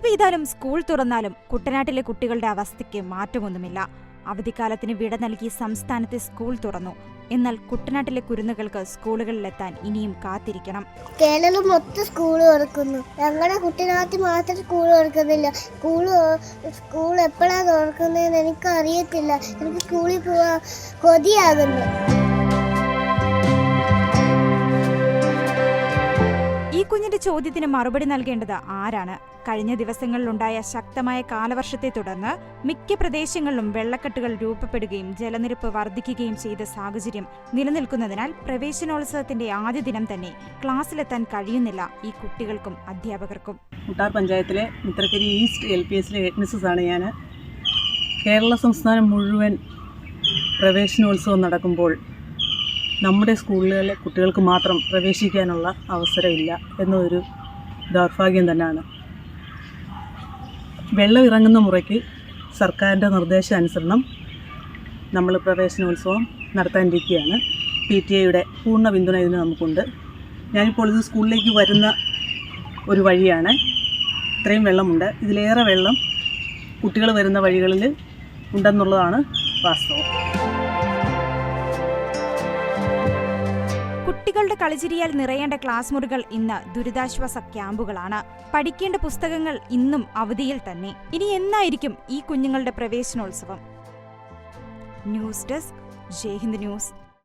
പെയ്താലും സ്കൂൾ തുറന്നാലും കുട്ടനാട്ടിലെ കുട്ടികളുടെ അവസ്ഥയ്ക്ക് മാറ്റമൊന്നുമില്ല. അവധിക്കാലത്തിന് വിട നൽകി സംസ്ഥാനത്തെ സ്കൂൾ തുറന്നു. എന്നാൽ കുട്ടനാട്ടിലെ കുരുന്നുകൾക്ക് സ്കൂളുകളിലെത്താൻ ഇനിയും കാത്തിരിക്കണം. കേരളം മൊത്തം സ്കൂൾ തുറക്കുന്നു. ഞങ്ങളുടെ കുട്ടനാട്ടിൽ മാത്രം സ്കൂൾ തുറക്കുന്നില്ല. സ്കൂൾ സ്കൂൾ എപ്പോഴാണ് തുറക്കുന്നതെന്ന് എനിക്ക് അറിയത്തില്ല എനിക്ക് സ്കൂളിൽ പോവാൻ കൊതിയാകുന്നു. കുഞ്ഞിന്റെ ചോദ്യത്തിന് മറുപടി നൽകേണ്ടത് ആരാണ്? കഴിഞ്ഞ ദിവസങ്ങളിലുണ്ടായ ശക്തമായ കാലവർഷത്തെ തുടർന്ന് മിക്ക പ്രദേശങ്ങളിലും വെള്ളക്കെട്ടുകൾ രൂപപ്പെടുകയും ജലനിരപ്പ് വർദ്ധിക്കുകയും ചെയ്ത സാഹചര്യം നിലനിൽക്കുന്നതിനാൽ പ്രവേശനോത്സവത്തിന്റെ ആദ്യ ദിനം തന്നെ ക്ലാസ്സിലെത്താൻ കഴിയുന്നില്ല ഈ കുട്ടികൾക്കും അധ്യാപകർക്കും. മുട്ടാർ പഞ്ചായത്തിലെ മിത്രക്കരി ഈസ്റ്റ് എൽ പി എസിലെ ഹെഡ് ആണ് ഞാൻ. കേരള സംസ്ഥാനം മുഴുവൻ പ്രവേശനോത്സവം നടക്കുമ്പോൾ നമ്മുടെ സ്കൂളുകളിലെ കുട്ടികൾക്ക് മാത്രം പ്രവേശിക്കാനുള്ള അവസരമില്ല എന്നൊരു ദൗർഭാഗ്യം തന്നെയാണ്. വെള്ളം ഇറങ്ങുന്ന മുറയ്ക്ക് സർക്കാരിന്റെ നിർദ്ദേശാനുസരണം നമ്മൾ പ്രവേശനോത്സവം നടത്താനിരിക്കുകയാണ്. പി ടി എയുടെ പൂർണ പിന്തുണ ഇതിന് നമുക്കുണ്ട്. ഞാനിപ്പോൾ ഇത് സ്കൂളിലേക്ക് വരുന്ന ഒരു വഴിയാണ്. ഇത്രയും വെള്ളമുണ്ട്. ഇതിലേറെ വെള്ളം കുട്ടികൾ വരുന്ന വഴികളിൽ ഉണ്ടെന്നുള്ളതാണ് വാസ്തവം. കുട്ടികളുടെ കളിചിരിയാൽ നിറയേണ്ട ക്ലാസ് മുറികൾ ഇന്ന് ദുരിതാശ്വാസ ക്യാമ്പുകളാണ്. പഠിക്കേണ്ട പുസ്തകങ്ങൾ ഇന്നും അവധിയിൽ തന്നെ. ഇനി എന്നായിരിക്കും ഈ കുഞ്ഞുങ്ങളുടെ പ്രവേശനോത്സവം? News desk Jaihind news.